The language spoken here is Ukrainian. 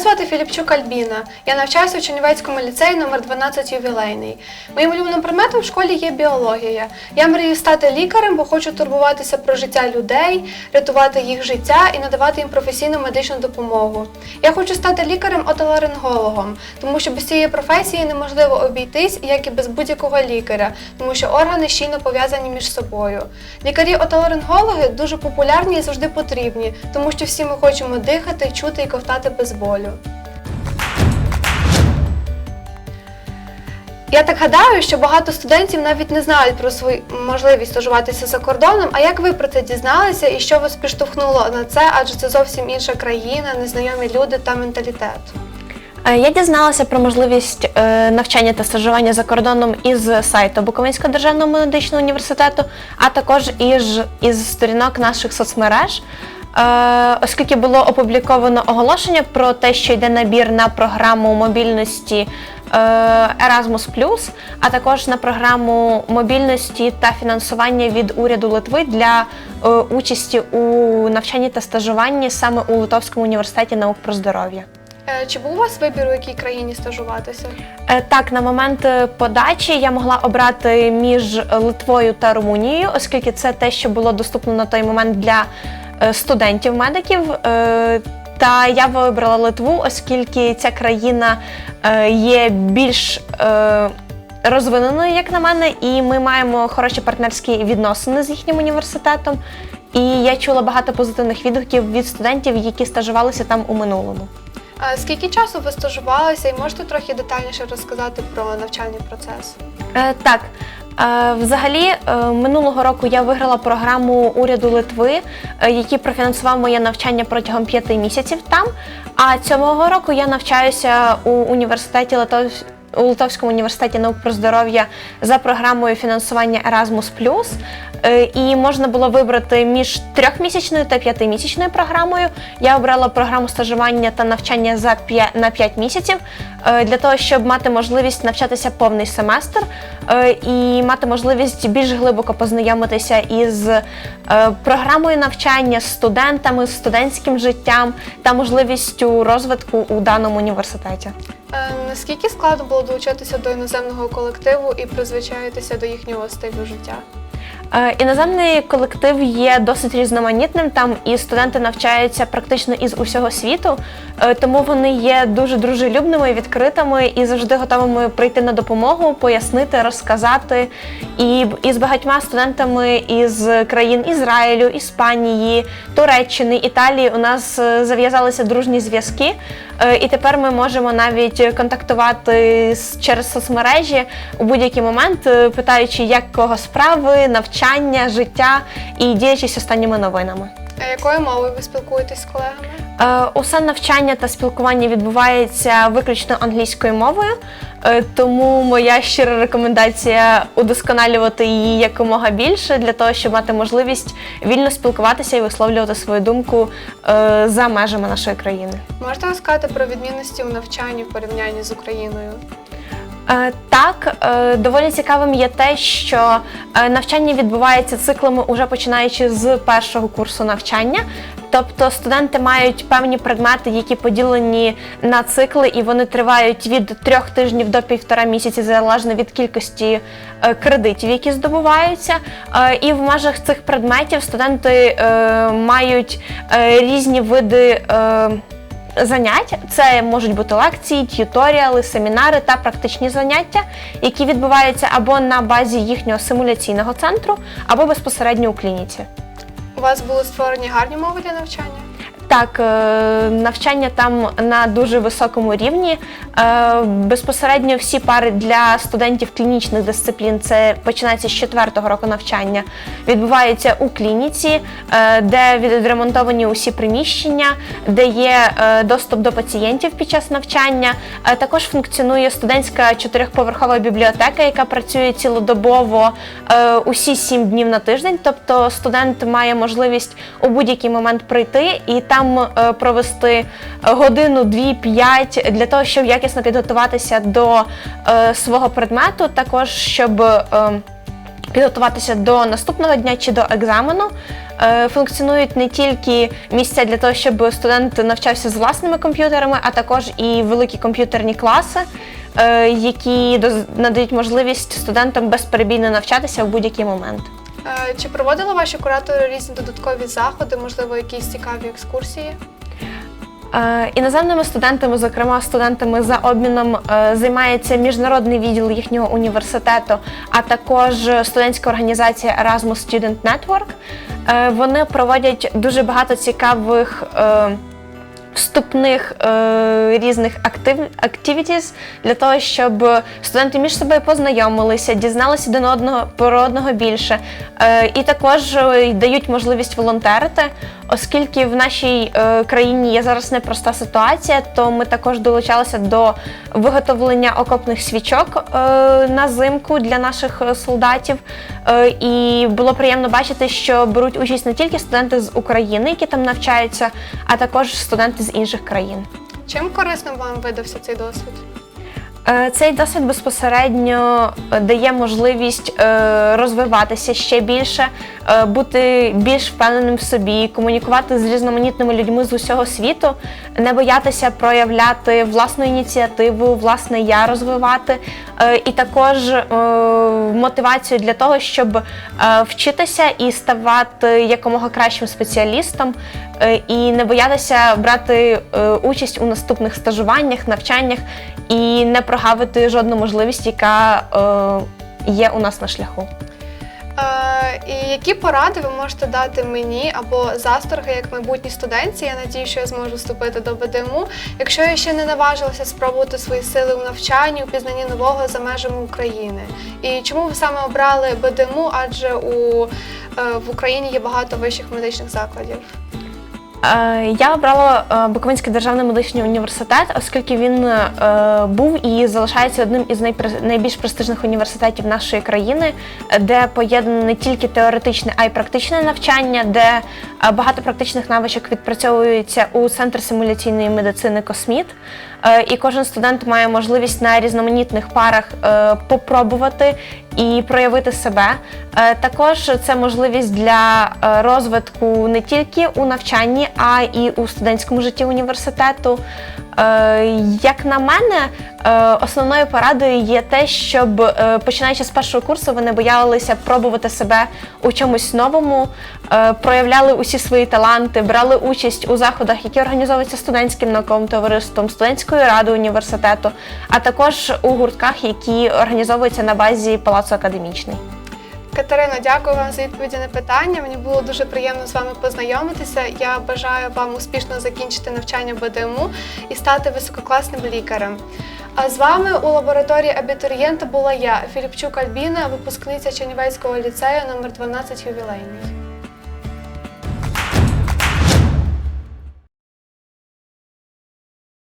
звати Філіпчук Альбіна. Я навчаюся у Чернівецькому ліцеї номер 12 ювілейний. Моїм улюбленим предметом в школі є біологія. Я мрію стати лікарем, бо хочу турбуватися про життя людей, рятувати їх життя і надавати їм професійну медичну допомогу. Я хочу стати лікарем-отоларингологом, тому що без цієї професії неможливо обійтись, як і без будь-якого лікаря, тому що органи щільно пов'язані між собою. Лікарі-отоларингологи дуже популярні і завжди потрібні, тому що всі ми хочемо дихати, чути і ковтати без болю. Я так гадаю, що багато студентів навіть не знають про свою можливість стажуватися за кордоном. А як ви про це дізналися і що вас підштовхнуло на це? Адже це зовсім інша країна, незнайомі люди та менталітет. Е, Я дізналася про можливість е, навчання та стажування за кордоном із сайту Буковинського державного медичного університету, а також із, із сторінок наших соцмереж. Е, Оскільки було опубліковано оголошення про те, що йде набір на програму мобільності е, Erasmus+, а також на програму мобільності та фінансування від уряду Литви для е, участі у навчанні та стажуванні саме у Литовському університеті наук про здоров'я. Чи був у вас вибір, у якій країні стажуватися? Так, на момент подачі я могла обрати між Литвою та Румунією, оскільки це те, що було доступно на той момент для студентів-медиків. Е, Та я вибрала Литву, оскільки ця країна е, є більш е, розвиненою, як на мене, і ми маємо хороші партнерські відносини з їхнім університетом. І я чула багато позитивних відгуків від студентів, які стажувалися там у минулому. А Скільки часу ви стажувалися і можете трохи детальніше розказати про навчальний процес? Е, так. Е, Взагалі, е, минулого року я виграла програму уряду Литви, е, який профінансував моє навчання протягом п'яти місяців там. А цього року я навчаюся у університеті Литов... у Литовському університеті наук про здоров'я за програмою фінансування Erasmus+. І можна було вибрати між трьохмісячною та п'ятимісячною програмою. Я обрала програму стажування та навчання за п'я- на 5 місяців для того, щоб мати можливість навчатися повний семестр е, і мати можливість більш глибоко познайомитися із е, програмою навчання, з студентами, студентським життям та можливістю розвитку у даному університеті. Е, Наскільки складно було долучитися до іноземного колективу і призвичаїтися до їхнього стилю життя? Е, Іноземний колектив є досить різноманітним. Там і студенти навчаються практично із усього світу, е, тому вони є дуже дружелюбними, відкритими і завжди готовими прийти на допомогу, пояснити, розказати. І, і з багатьма студентами із країн Ізраїлю, Іспанії, Туреччини, Італії у нас е, зав'язалися дружні зв'язки. І тепер ми можемо навіть контактувати через соцмережі у будь-який момент, питаючи, як кого справи, навчання, життя і ділячись останніми новинами. А якою мовою ви спілкуєтесь з колегами? Е, Усе навчання та спілкування відбувається виключно англійською мовою, е, тому моя щира рекомендація удосконалювати її якомога більше для того, щоб мати можливість вільно спілкуватися і висловлювати свою думку е, за межами нашої країни. Можете розказати про відмінності у навчанні в порівнянні з Україною? Е, Так, е, доволі цікавим є те, що е, навчання відбувається циклами уже починаючи з першого курсу навчання. Тобто студенти мають певні предмети, які поділені на цикли, і вони тривають від трьох тижнів до півтора місяці, залежно від кількості кредитів, які здобуваються. І в межах цих предметів студенти мають різні види. Занять. Це можуть бути лекції, т'юторіали, семінари та практичні заняття, які відбуваються або на базі їхнього симуляційного центру, або безпосередньо у клініці. У вас були створені гарні мови для навчання? Так, е, навчання там на дуже високому рівні. Е, Безпосередньо всі пари для студентів клінічних дисциплін, це починається з четвертого року навчання, відбуваються у клініці, е, де відремонтовані усі приміщення, де є доступ до пацієнтів під час навчання. Також функціонує студентська чотирьохповерхова бібліотека, яка працює цілодобово усі сім днів на тиждень. Тобто студент має можливість у будь-який момент прийти і там е, провести годину, дві, п'ять для того, щоб якісно підготуватися до е, свого предмету, також щоб. е, підготуватися до наступного дня чи до екзамену. Е, Функціонують не тільки місця для того, щоб студент навчався з власними комп'ютерами, а також і великі комп'ютерні класи, е, які надають можливість студентам безперебійно навчатися в будь-який момент. Е, Чи проводили ваші куратори різні додаткові заходи, можливо, якісь цікаві екскурсії? Е, Іноземними студентами, зокрема студентами за обміном, е, займається міжнародний відділ їхнього університету, а також студентська організація Erasmus Student Network. Вони проводять дуже багато цікавих вступних е, різних актив, активітіз для того, щоб студенти між собою познайомилися, дізналися один одного про одного більше. Е, і також е, дають можливість волонтерити, оскільки в нашій е, країні є зараз непроста ситуація, то ми також долучалися до виготовлення окопних свічок е, на зимку для наших е, солдатів. Е, і було приємно бачити, що беруть участь не тільки студенти з України, які там навчаються, а також студенти з інших країн. Чим корисним вам видався цей досвід? Е, Цей досвід безпосередньо е, дає можливість е, розвиватися ще більше, бути більш впевненим в собі, комунікувати з різноманітними людьми з усього світу, не боятися проявляти власну ініціативу, власне я розвивати, і також мотивацію для того, щоб вчитися і ставати якомога кращим спеціалістом, і не боятися брати участь у наступних стажуваннях, навчаннях і не прогавити жодну можливість, яка е, є у нас на шляху. Е, і які поради ви можете дати мені або засторги як майбутній студентці? Я надію, що я зможу вступити до БДМУ, якщо я ще не наважилася спробувати свої сили у навчанні, у пізнанні нового за межами України. І чому ви саме обрали БДМУ? Адже у, е, в Україні є багато вищих медичних закладів. Е, Я обрала е, Буковинський державний медичний університет, оскільки він е, був і залишається одним із найбільш престижних університетів нашої країни, де поєднане не тільки теоретичне, а й практичне навчання, де багато практичних навичок відпрацьовується у центр симуляційної медицини Косміт. Е, І кожен студент має можливість на різноманітних парах е, попробувати і проявити себе. Е, Також це можливість для розвитку не тільки у навчанні, а і у студентському житті університету. Е, Як на мене, е, основною порадою є те, щоб е, починаючи з першого курсу, ви не боялися пробувати себе у чомусь новому, проявляли усі свої таланти, брали участь у заходах, які організовуються студентським науковим товариством, студентською радою університету, а також у гуртках, які організовуються на базі Палацу Академічний. Катерино, дякую вам за відповіді на питання. Мені було дуже приємно з вами познайомитися. Я бажаю вам успішно закінчити навчання БДМУ і стати висококласним лікарем. А з вами у лабораторії абітурієнта була я, Філіпчук Альбіна, випускниця Чернівецького ліцею номер 12 ювілейний.